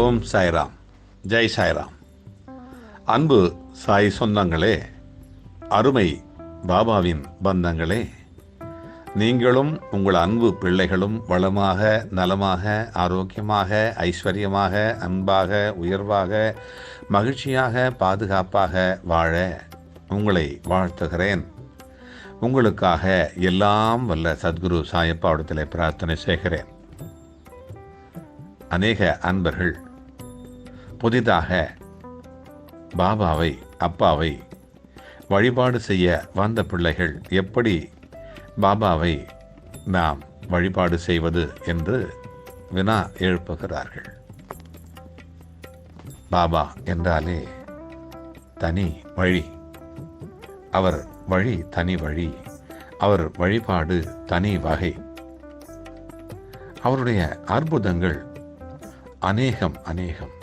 ஓம் சாய்ராம். ஜெய் சாய்ராம். அன்பு சாய் சொந்தங்களே அருமை பாபாவின் பந்தங்களே நீங்களும் உங்கள் அன்பு பிள்ளைகளும் வளமாக நலமாக ஆரோக்கியமாக ஐஸ்வர்யமாக அன்பாக உயர்வாக மகிழ்ச்சியாக பாதுகாப்பாக வாழ உங்களை வாழ்த்துகிறேன். உங்களுக்காக எல்லாம் வல்ல சத்குரு சாயப்பாவிடத்தில் பிரார்த்தனை செய்கிறேன். அநேக அன்பர்கள் புதிதாக பாபாவை அப்பாவை வழிபாடு செய்ய வந்த பிள்ளைகள் எப்படி பாபாவை நாம் வழிபாடு செய்வது என்று வினா எழுப்புகிறார்கள். பாபா என்றாலே தனி வழி. அவர் வழி தனி வழி. அவர் வழிபாடு தனி வகை. அவருடைய அற்புதங்கள் அநேகம் அநேகம்.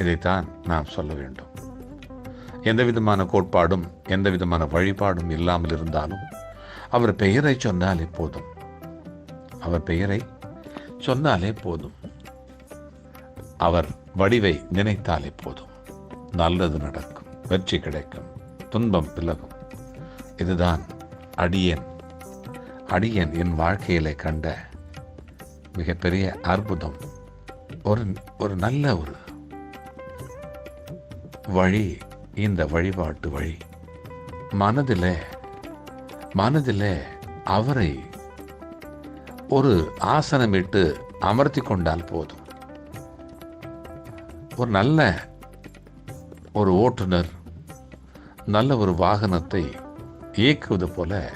இதைத்தான் நாம் சொல்ல வேண்டும். எந்த விதமான கோட்பாடும் எந்த விதமான வழிபாடும் இல்லாமல் இருந்தாலும் அவர் பெயரை சொன்னாலே போதும். அவர் பெயரை சொன்னாலே போதும். அவர் வடிவை நினைத்தாலே போதும். நல்லது நடக்கும் வெற்றி கிடைக்கும் துன்பம் விலகும். இதுதான் அடியன். அடியன் என் வாழ்க்கையிலே கண்ட மிகப்பெரிய அற்புதம். ஒரு ஒரு நல்ல ஒரு வழி இந்த வழிபாட்டு வழி. மனதில் மனதில் அவரை ஒரு ஆசனமிட்டு அமர்த்தி கொண்டால் போதும். ஒரு நல்ல ஒரு ஓட்டுநர் நல்ல ஒரு வாகனத்தை இயக்குவது போல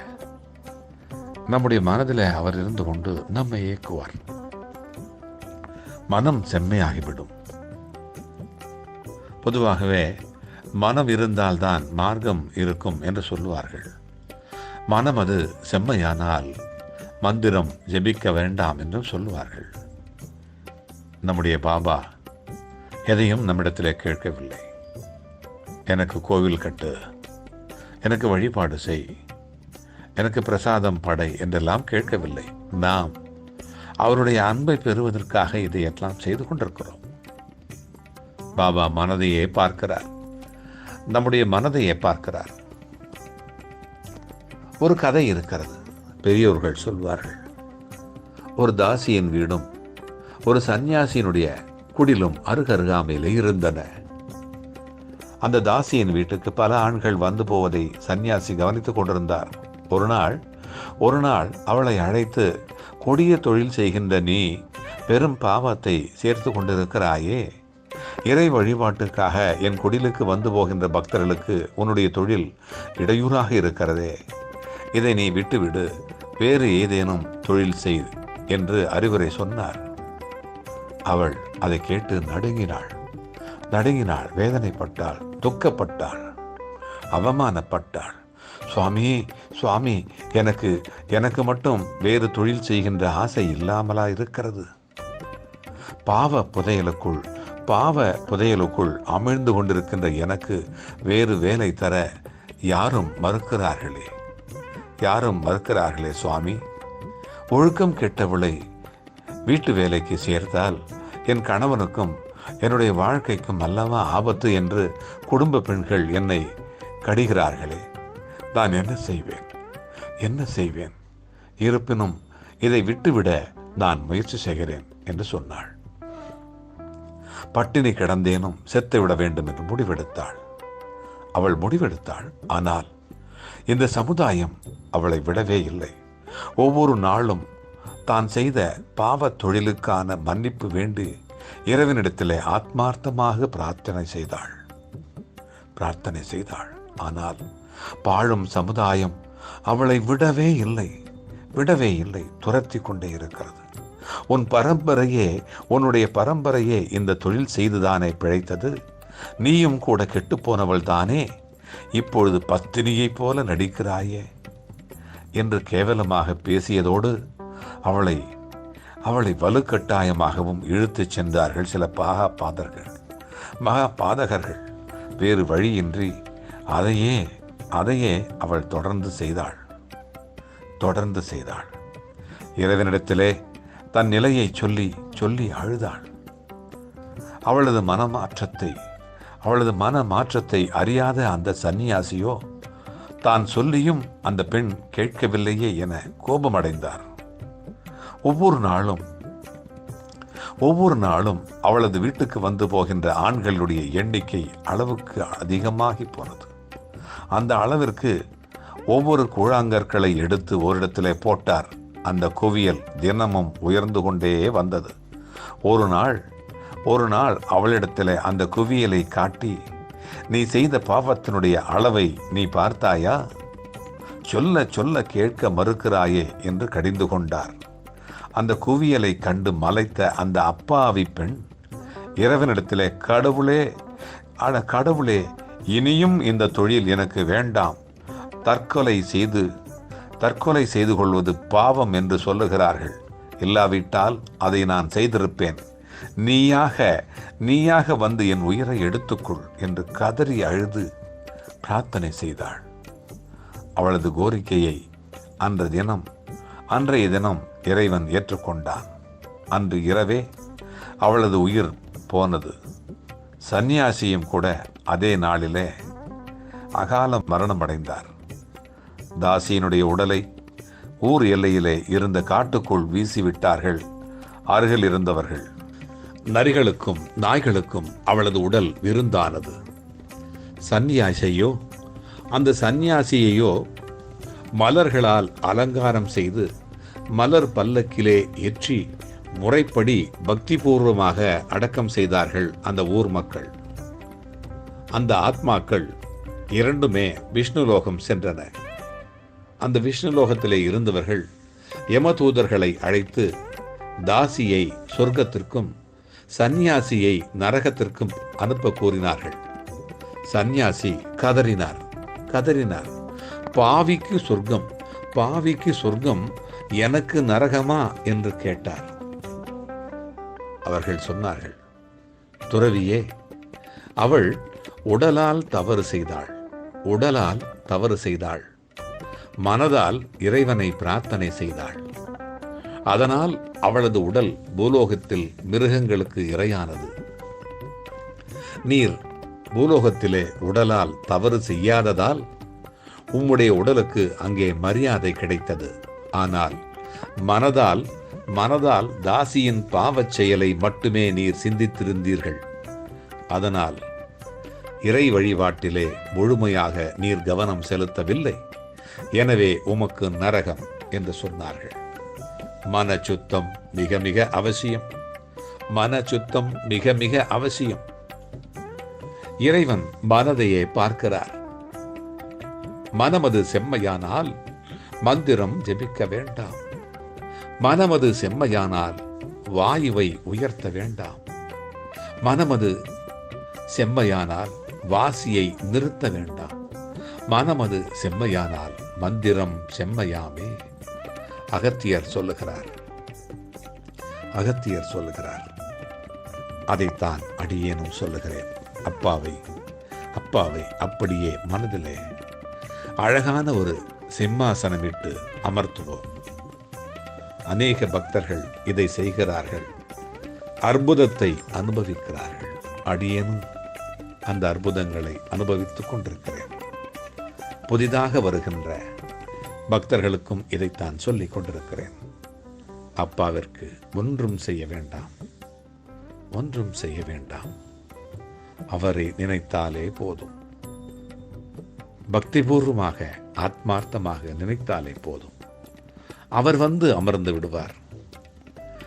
நம்முடைய மனதில் அவர் இருந்து கொண்டு நம்மை இயக்குவார். மனம் செம்மையாகிவிடும். பொதுவாகவே மனம் இருந்தால்தான் மார்க்கம் இருக்கும் என்று சொல்லுவார்கள். மனம் அது செம்மையானால் மந்திரம் ஜெபிக்க வேண்டாம் என்றும் சொல்லுவார்கள். நம்முடைய பாபா எதையும் நம்மிடத்திலே கேட்கவில்லை. எனக்கு கோவில் கட்டு எனக்கு வழிபாடு செய் எனக்கு பிரசாதம் படை என்றெல்லாம் கேட்கவில்லை. நாம் அவருடைய அன்பை பெறுவதற்காக இதையெல்லாம் செய்து கொண்டிருக்கிறோம். பாபா மனதையே பார்க்கிறார். நம்முடைய மனதையே பார்க்கிறார். ஒரு கதை இருக்கிறது பெரியோர்கள் சொல்வார்கள். ஒரு தாசியின் வீடும் ஒரு சந்நியாசியினுடைய குடிலும் அருகருகாமையிலே இருந்தன. அந்த தாசியின் வீட்டுக்கு பல ஆண்கள் வந்து போவதை சந்நியாசி கவனித்துக் கொண்டிருந்தார். ஒரு நாள் ஒரு நாள் அவளை அழைத்து கொடிய தொழில் செய்கின்ற நீ பெரும் பாவத்தை சேர்த்து கொண்டிருக்கிறாயே இறை வழிபாட்டுக்காக என் குடிலுக்கு வந்து போகின்ற பக்தர்களுக்கு உன்னுடைய தொழில் இடையூறாக இருக்கிறதே. இதை நீ விட்டுவிடு. வேறு ஏதேனும் தொழில் செய் என்று அறிவுரை சொன்னார். அவள் அதை கேட்டு நடுங்கினாள். நடுங்கினாள் வேதனைப்பட்டாள் துக்கப்பட்டாள் அவமானப்பட்டாள். சுவாமி சுவாமி எனக்கு எனக்கு மட்டும் வேறு தொழில் செய்கின்ற ஆசை இல்லாமலா இருக்கிறது? பாவ புதையலுக்குள் பாவ புதையலுக்குள் அமிழ்ந்து கொண்டிருக்கின்ற எனக்கு வேறு வேலை தர யாரும் மறுக்கிறார்களே? யாரும் மறுக்கிறார்களே சுவாமி? ஒழுக்கம் கெட்டவளை வீட்டு வேலைக்கு சேர்த்தால் என் கணவனுக்கும் என்னுடைய வாழ்க்கைக்கும் அல்லவா ஆபத்து என்று குடும்ப பெண்கள் என்னை கடிகிறார்களே. நான் என்ன செய்வேன்? என்ன செய்வேன்? இருப்பினும் இதை விட்டுவிட நான் முயற்சி செய்கிறேன் என்று சொன்னாள். பட்டினி கிடந்தேனும் செத்துவிட வேண்டும் என்று முடிவெடுத்தாள். அவள் முடிவெடுத்தாள் ஆனால் இந்த சமுதாயம் அவளை விடவே இல்லை. ஒவ்வொரு நாளும் தான் செய்த பாவ தொழிலுக்கான மன்னிப்பு வேண்டி இறைவனிடத்திலே ஆத்மார்த்தமாக பிரார்த்தனை செய்தாள். பிரார்த்தனை செய்தாள் ஆனால் பாழும் சமுதாயம் அவளை விடவே இல்லை விடவே இல்லை துரத்தி கொண்டே இருக்கிறது. உன் பரம்பரையே உன்னுடைய பரம்பரையே இந்த தொழில் செய்துதானே பிழைத்தது? நீயும் கூட கெட்டுப்போனவள் தானே? இப்பொழுது பத்தினியைப் போல நடிக்கிறாயே. என்று கேவலமாக பேசியதோடு அவளை அவளை வலுக்கட்டாயமாகவும் இழுத்துச் சென்றார்கள் சில பாகா பாதர்கள். மகா பாதகர்கள். வேறு வழியின்றி அதையே அதையே அவள் தொடர்ந்து செய்தாள். தொடர்ந்து செய்தாள். இறைவனிடத்திலே தன் நிலையை சொல்லி சொல்லி அழுதாள். அவளது மனமாற்றத்தை அவளது மன மாற்றத்தை அறியாத அந்த சன்னியாசியோ தான் சொல்லியும் அந்த பெண் கேட்கவில்லையே என கோபமடைந்தார். ஒவ்வொரு நாளும் ஒவ்வொரு நாளும் அவளது வீட்டுக்கு வந்து போகின்ற ஆண்களுடைய எண்ணிக்கை அளவுக்கு அதிகமாகி போனது. அந்த அளவிற்கு ஒவ்வொரு கூழாங்கற்களை எடுத்து ஓரிடத்திலே போட்டார். அந்த குவியல் தினமும் உயர்ந்து கொண்டே வந்தது. ஒரு நாள் ஒரு நாள் அவளிடத்தில் அந்த குவியலை காட்டி நீ செய்த பாவத்தினுடைய அளவை நீ பார்த்தாயா? சொல்ல சொல்ல கேட்க மறுக்கிறாயே என்று கடிந்து கொண்டார். அந்த குவியலை கண்டு மலைத்த அந்த அப்பாவி பெண் இரவனிடத்தில் கடவுளே அட கடவுளே இனியும் இந்த தொழில் எனக்கு வேண்டாம். தற்கொலை செய்து தற்கொலை செய்து கொள்வது பாவம் என்று சொல்லுகிறார்கள். இல்லாவிட்டால் அதை நான் செய்திருப்பேன். நீயாக நீயாக வந்து என் உயிரை எடுத்துக்கொள் என்று கதறி அழுது பிரார்த்தனை செய்தாள். அவளது கோரிக்கையை அன்ற தினம் அன்றைய தினம் இறைவன் ஏற்றுக்கொண்டான். அன்று இரவே அவளது உயிர் போனது. சந்நியாசியும் கூட அதே நாளிலே அகால மரணமடைந்தார். தாசியினுடைய உடலை ஊர் எல்லையிலே இருந்த காட்டுக்குள் வீசிவிட்டார்கள். அருகில் இருந்தவர்கள். நரிகளுக்கும் நாய்களுக்கும் அவளது உடல் விருந்தானது. சந்நியாசியோ அந்த சந்நியாசியையோ மலர்களால் அலங்காரம் செய்து மலர் பல்லக்கிலே ஏற்றி முறைப்படி பக்திபூர்வமாக அடக்கம் செய்தார்கள் அந்த ஊர் மக்கள். அந்த ஆத்மாக்கள் இரண்டுமே விஷ்ணுலோகம் சென்றன. அந்த விஷ்ணுலோகத்திலே இருந்தவர்கள் யமதூதர்களை அழைத்து தாசியை சொர்க்கத்திற்கும் சந்நியாசியை நரகத்திற்கும் அனுப்ப கூறினார்கள். சந்நியாசி கதறினார். கதறினார். பாவிக்கு சொர்க்கம் பாவிக்கு சொர்க்கம் எனக்கு நரகமா என்று கேட்டார். அவர்கள் சொன்னார்கள் துறவியே அவள் உடலால் தவறு செய்தாள் உடலால் தவறு செய்தாள். மனதால் இறைவனை பிரார்த்தனை செய்தாள். அதனால் அவளது உடல் பூலோகத்தில் மிருகங்களுக்கு இரையானது. நீர் பூலோகத்திலே உடலால் தவறு செய்யாததால் உம்முடைய உடலுக்கு அங்கே மரியாதை கிடைத்தது. ஆனால் மனதால் மனதால் தாசியின் பாவச் செயலை மட்டுமே நீர் சிந்தித்திருந்தீர்கள். அதனால் இறை வழிபாட்டிலே முழுமையாக நீர் கவனம் செலுத்தவில்லை. எனவே உமக்கு நரகம் என்று சொன்னார்கள். மன சுத்தம் மிக மிக அவசியம். மன சுத்தம் மிக மிக அவசியம். இறைவன் மனதையே பார்க்கிறார். மனமது செம்மையானால் மந்திரம் ஜெபிக்க வேண்டாம். மனமது செம்மையானால் வாயுவை உயர்த்த வேண்டாம். மனமது செம்மையானால் வாசியை நிறுத்த வேண்டாம். மனமது செம்மையானால் மந்திரம் செம்மையாமே. அகத்தியர் சொல்லுகிறார். அகத்தியர் சொல்லுகிறார். அதைத்தான் அடியேனும் சொல்லுகிறேன். அப்பாவை அப்பாவை அப்படியே மனதிலே அழகான ஒரு சிம்மாசனமிட்டு அமர்த்துவோம். அநேக பக்தர்கள் இதை செய்கிறார்கள். அற்புதத்தை அனுபவிக்கிறார்கள். அடியேனும் அந்த அற்புதங்களை அனுபவித்துக் கொண்டிருக்கிறேன். புதிதாக வருகின்ற பக்தர்களுக்கும் இதைத்தான் சொல்லிக் கொண்டிருக்கிறேன். அப்பாவிற்கு ஒன்றும் செய்ய வேண்டாம். ஒன்றும் செய்ய வேண்டாம். அவரை நினைத்தாலே போதும். பக்திபூர்வமாக ஆத்மார்த்தமாக நினைத்தாலே போதும். அவர் வந்து அமர்ந்து விடுவார்.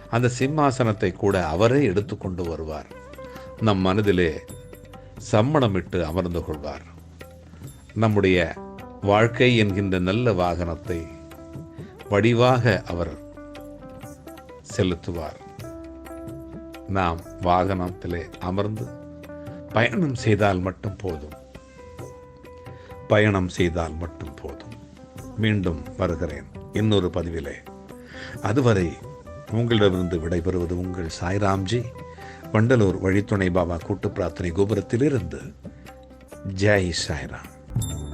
அந்த சிம்மாசனத்தை கூட அவரே எடுத்துக்கொண்டு வருவார். நம் மனதிலே சம்மணமிட்டு அமர்ந்து கொள்வார். நம்முடைய வாழ்க்கை என்கின்ற நல்ல வாகனத்தை வடிவாக அவர் செலுத்துவார். நாம் வாகனத்திலே அமர்ந்து பயணம் செய்தால் மட்டும் போதும். பயணம் செய்தால் மட்டும் போதும். மீண்டும் வருகிறேன். இன்னொரு பதிவிலே. அதுவரை உங்களிடமிருந்து விடைபெறுவது உங்கள் சாய்ராம்ஜி. வண்டலூர் வழித்துணை பாபா கூட்டு பிரார்த்தனை கோபுரத்திலிருந்து. ஜெய் சாய்ராம்.